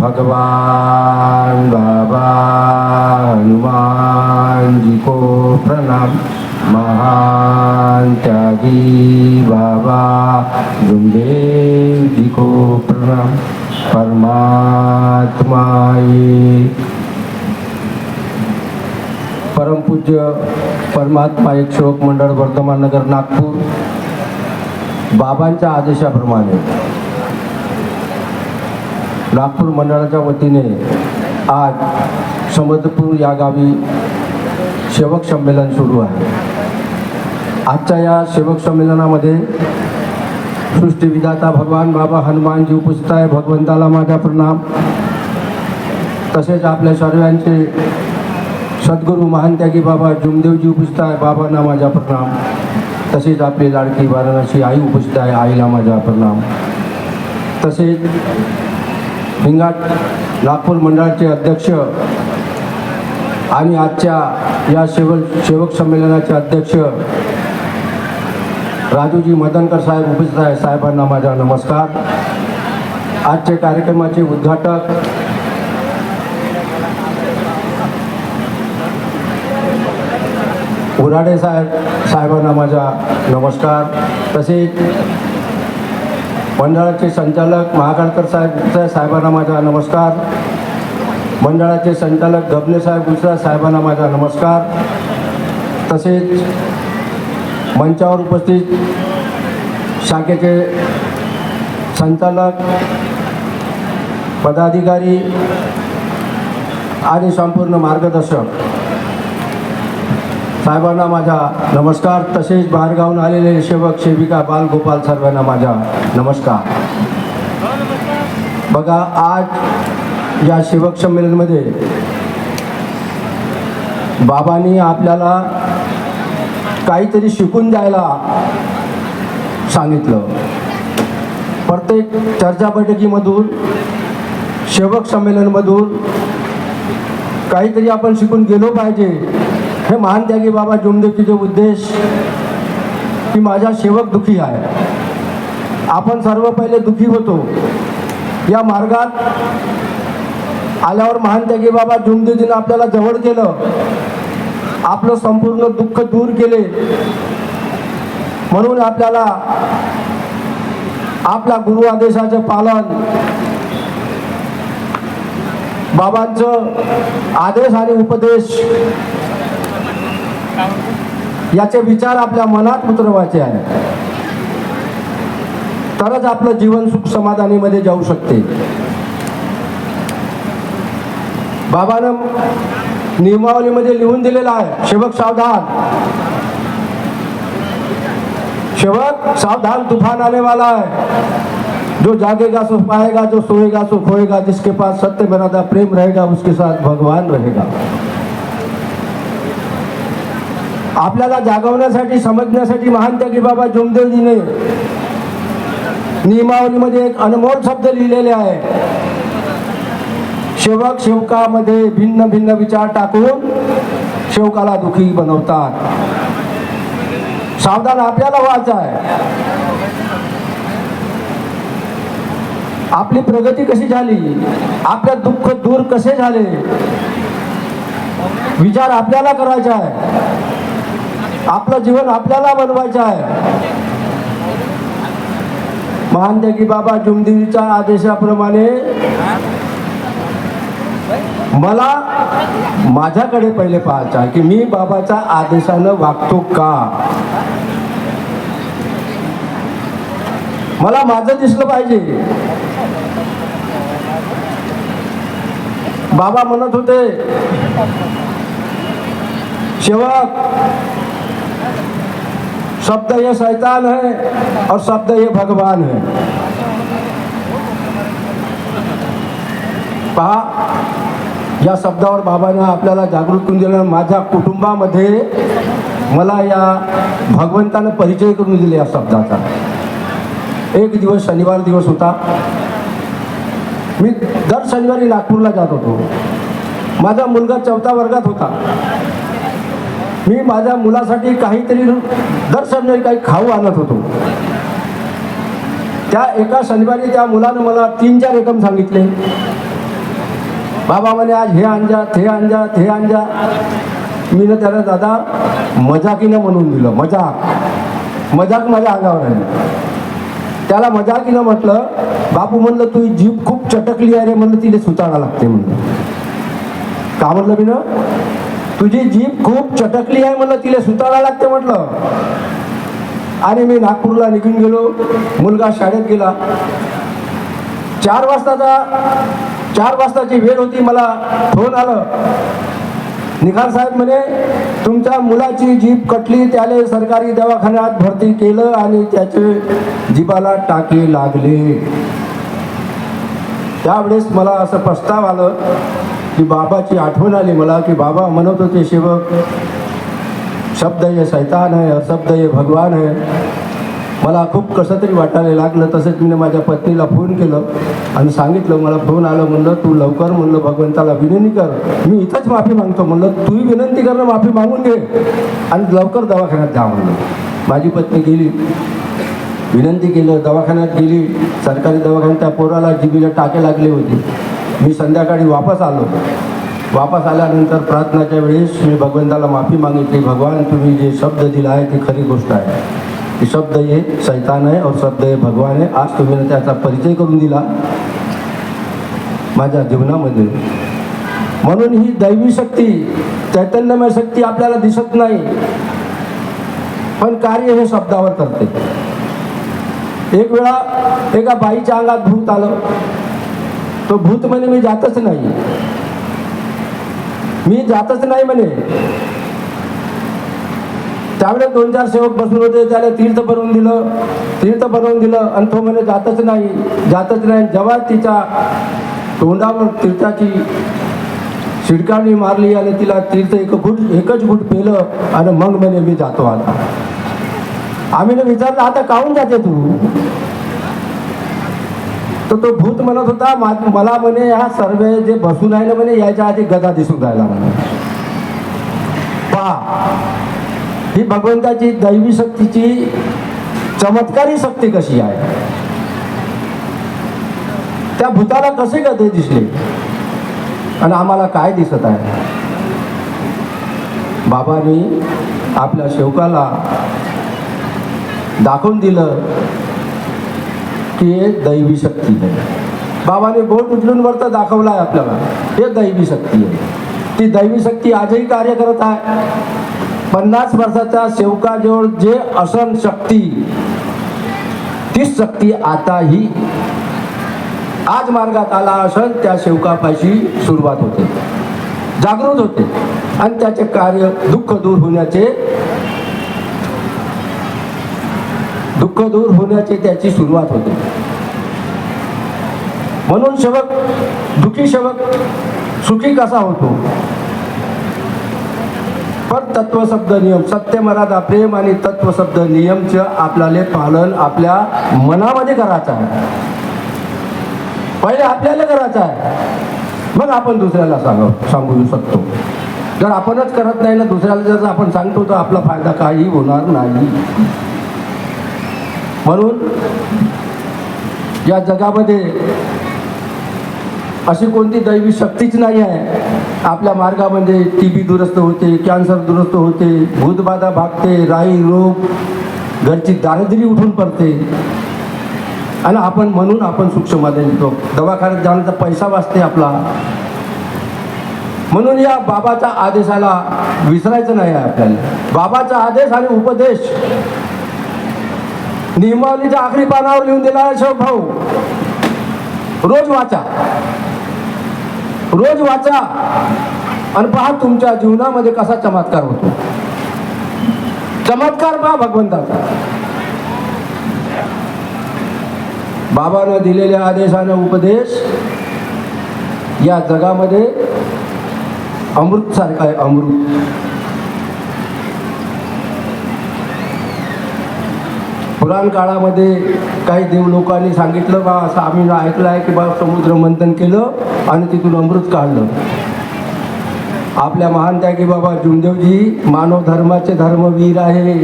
भगवान बाबा हनुमान जी को प्रणाम. महान त्यागी बाबा गुरुदेव जी को प्रणाम. परमात्मा ये. परमपूज्य परमात्मा एक सेवक मंडळ वर्धमान नगर नागपूर. बाबांच्या आदेशाप्रमाणे. नागपूर मंडळाच्या वतीने आज समुद्रपूर या गावी सेवक संमेलन सुरू आहे. आजच्या या सेवक संमेलनामध्ये सृष्टीविधाता भगवान बाबा हनुमानजी उपस्थित आहे भगवंताला माझा प्रणाम. तसेच आपल्या सर्वांचे सद्गुरू महानत्यागी बाबा जुमदेवजी उपस्थित आहे बाबांना माझा प्रणाम. तसेच आपली लाडकी वाराणसी आई उपस्थित आहे. आईला माझा प्रणाम. तसेच हिंगाट नागपूर मंडळाचे अध्यक्ष आणि आजच्या या सेवक सेवक संमेलनाचे अध्यक्ष राजूजी मदनकर साहेब उपस्थित आहे साहेबांना माझा नमस्कार. आजच्या कार्यक्रमाचे उद्घाटक उराडे साहेब साहेबांना माझा नमस्कार. तसेच मंडळाचे संचालक महाकाळकर साहेब साहेबांना माझा नमस्कार. मंडळाचे संचालक गबनेसाहेब साहेब गुजरात साहेबांना माझा नमस्कार. तसेच मंचावर उपस्थित शाखेचे संचालक पदाधिकारी आणि संपूर्ण मार्गदर्शक. साहेबांना माझा नमस्कार. तसेच बाहेरगावून आलेले सेवक सेविका बालगोपाल सर्वांना माझा नमस्कार. बघा आज या सेवक संमेलनमध्ये बाबांनी आपल्याला काहीतरी शिकून द्यायला सांगितलं. प्रत्येक चर्चा बैठकीमधून सेवक संमेलनमधून काहीतरी आपण शिकून गेलो पाहिजे. हे महान त्यागी बाबा जुमदेवचे उद्देश की माझा सेवक दुखी आहे. आपण सर्व पहिले दुखी होतो. या मार्गात आल्यावर महान त्यागी बाबा जुमदेवजीनं आपल्याला जवळ केलं. आपलं संपूर्ण दुःख दूर केले. म्हणून आपल्याला आपल्या गुरु आदेशाचं पालन बाबांचं आदेश आणि उपदेश याचे विचार आपल्या मनात उतरवायचे आहे तरच आपलं जीवन सुख समाधानीमध्ये जाऊ शकते. बाबानं नियमावलीमध्ये लिहून दिलेलं आहे शेवक सावधान. शेवक सावधान तुफान आने वाला है जो जागेगा सो पाएगा जो सोएगा सो खोएगा जिसके पास सत्य बनाता प्रेम रहेगा उसके साथ भगवान रहेगा. आपल्याला जागवण्यासाठी समजण्यासाठी महान त्यागी बाबा जोमदेवजीने नियमावलीमध्ये एक अनमोल शब्द लिहिलेले आहे. सेवक सेवकामध्ये भिन्न भिन्न विचार टाकून सेवकाला दुखी बनवतात. सावधान आपल्याला व्हायचं आहे आपली प्रगती कशी झाली? आपलं दुःख दूर कसे झाले? विचार आपल्याला करायचा आहे. आपलं जीवन आपल्याला बनवायचं आहे. महान त्यागी बाबा जुमदेवीच्या आदेशाप्रमाणे मला माझ्याकडे पहिले पाहायचं आहे की मी बाबाच्या आदेशानं वागतो का? मला माझं दिसलं पाहिजे. बाबा म्हणत होते सेवक शब्द ये शैतान है और शब्द ये भगवान है। पहा या शब्दावर बाबांना आपल्याला जागृत करून दिलं माझ्या कुटुंबामध्ये मला या भगवंतानं परिचय करून दिले या शब्दाचा. एक दिवस शनिवार दिवस होता. मी दर शनिवारी नागपूरला जात होतो. माझा मुलगा चौथ्या वर्गात होता. मी माझ्या मुलासाठी काहीतरी दर शनिवारी काही खाऊ आणत होतो. त्या एका शनिवारी त्या मुलानं मला तीन चार एकम सांगितले. बाबा म्हणे आज हे आणजा ते आणजा ते आणजा. मी ना त्याला दादा मजाकीनं म्हणून दिलं मजाक. मजाक माझ्या अंगावर आली त्याला मजाकीनं म्हटलं बापू म्हणलं तू जीभ खूप चटकली आहे रे म्हणलं तिथे सुताळा लागते म्हणलं. का म्हटलं मी ना तुझी जीप खूप चटकली आहे म्हणलं तिला सुताळा लागते म्हटलं. आणि मी नागपूरला निघून गेलो. मुलगा शाळेत गेला. चार वाजताचा चार वाजताची वेळ होती मला फोन आलं. निखार साहेब म्हणे तुमच्या मुलाची जीप कटली त्याने सरकारी दवाखान्यात भरती केलं आणि त्याचे जीभाला टाके लागले. त्यावेळेस मला असं प्रस्ताव आलं की बाबाची आठवण आली मला की बाबा म्हणत होते शिवक शब्द हे सैतान आहे शब्द हे भगवान आहे. मला खूप कसं तरी वाटायला लागलं तसंच मी माझ्या पत्नीला फोन केलं आणि सांगितलं मला फोन आलं म्हणलं तू लवकर म्हणलं भगवंताला विनंती कर. मी इथंच माफी मागतो म्हणलं तूही विनंती करणं माफी मागून घे. आणि लवकर दवाखान्यात जा म्हणलं. माझी पत्नी गेली. विनंती केलं दवाखान्यात गेली. सरकारी दवाखान्यात त्या पोराला जिबीला टाके लागले होते. मी संध्याकाळी वापस आलो. वापस आल्यानंतर प्रार्थनाच्या वेळेस मी भगवंताला माफी मागितली भगवान तुम्ही जे शब्द दिला आहे ती खरी गोष्ट आहे. की शब्द हे सैतान आहे और शब्द हे भगवान आहे. आज तुम्ही त्याचा परिचय करून दिला माझ्या जीवनामध्ये. म्हणून ही दैवी शक्ती चैतन्यमय शक्ती आपल्याला दिसत नाही. पण कार्य हे शब्दावर करते. एक वेळा एका बाईच्या अंगात भूत आलं. तो भूत म्हणे मी जातच नाही. मी जातच नाही म्हणे. त्यावेळेस दोन चार सेवक बसून होते त्याला तीर्थ बनवून दिलं. तीर्थ बनवून दिलं आणि तो म्हणे जातच नाही जातच नाही. जेव्हा तिच्या तोंडावर तीर्थाची शिडकाणी मारली आणि तिला तीर्थ एक गुट एकच गुट पेलं आणि मग म्हणे मी जातो आता. आम्ही ना विचारलं आता काहून जाते तू? तर तो भूत म्हणत होता मला म्हणे ह्या सर्व जे बसून राहिले म्हणे याच्या आधी गदा दिसून राहिला म्हणे. पहा ही भगवंताची दैवी शक्तीची चमत्कारी शक्ती कशी आहे? त्या भूताला कसे गदे दिसले? आणि आम्हाला काय दिसत आहे? बाबांनी आपल्या शेवकाला दाखवून दिलं. की एक दैवी शक्ती आहे. बाबाने बोट उचलून वरतं दाखवलं आहे आपल्याला. हे दैवी शक्ती आहे. ती दैवी शक्ती आजही कार्य करत आहे. पन्नास वर्षाच्या सेवकाजवळ जे असन शक्ती तीच शक्ती आताही आज मार्गात आला असन त्या सेवकापाशी सुरुवात होते. जागृत होते. आणि त्याचे कार्य दुःख दूर होण्याचे दुःख दूर होण्याचे त्याची सुरुवात होते. म्हणून शवक दुखी शवक सुखी कसा होतो? पण तत्वशब्द नियम सत्य मर्यादा प्रेम आणि तत्वशब्द नियमचं आपल्याला पालन आपल्या मनामध्ये करायचं आहे. पहिले आपल्याला करायचं आहे. मग आपण दुसऱ्याला सांग सांगू शकतो. जर आपणच करत नाही ना दुसऱ्याला जर आपण सांगतो तर आपला फायदा काही होणार नाही. म्हणून या जगामध्ये अशी कोणती दैवी शक्तीच नाही आहे. आपल्या मार्गामध्ये टी बी दुरुस्त होते कॅन्सर दुरुस्त होते भूतबाधा भागते राई रोग घरची दारिद्र्य उठून पडते. आणि आपण म्हणून आपण सूक्ष्ममध्ये येतो. दवाखान्यात जाण्याचा पैसा वाचते आपला. म्हणून या बाबाच्या आदेशाला विसरायचं नाही आहे आपल्याला. बाबाचा आदेश आणि उपदेश. नियमावलीच्या आखरी पानावर लिहून दिला आहे भाऊ. रोज वाचा. रोज वाचा आणि पहा तुमच्या जीवनामध्ये कसा चमत्कार होतो. चमत्कार पहा भगवंताचा. बाबानं दिलेल्या आदेशानं उपदेश या जगामध्ये अमृत सारखा आहे अमृत. पुराण काळामध्ये काही देव लोकांनी सांगितलं बा असं आम्ही ऐकलं आहे की बा समुद्र मंथन केलं आणि तिथून अमृत काढलं. आपल्या महान त्यागी बाबा जुमदेवजी मानव धर्माचे धर्मवीर आहे.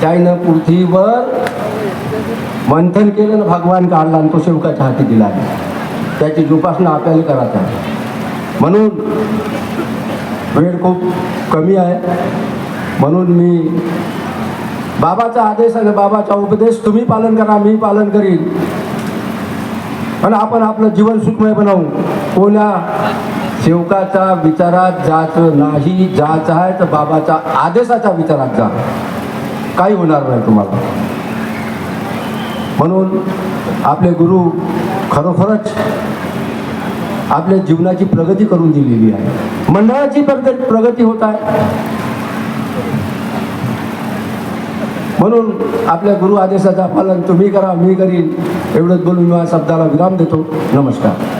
त्यानं पृथ्वीवर मंथन केलं ना भगवान काढला आणि तो शेवकाच्या हाती दिला. त्याची जोपासना आपल्याला करायचा म्हणून वेळ खूप कमी आहे. म्हणून मी बाबाचा आदेश आणि बाबाचा उपदेश तुम्ही पालन करा मी पालन करीन. आणि आपण आपलं जीवन सुखमय बनवू. कोण्या सेवकाचा विचारात जायचं नाही. जायचं आहे तर बाबाच्या आदेशाच्या विचारात जा. काही होणार नाही तुम्हाला. म्हणून आपले गुरु खरोखरच आपल्या जीवनाची प्रगती करून दिलेली आहे. मंडळाची प्रगती होत आहे. म्हणून आपल्या गुरु आदेशाचा पालन तुम्ही करा मी करीन. एवढंच बोलून मी शब्दाला विराम देतो. नमस्कार.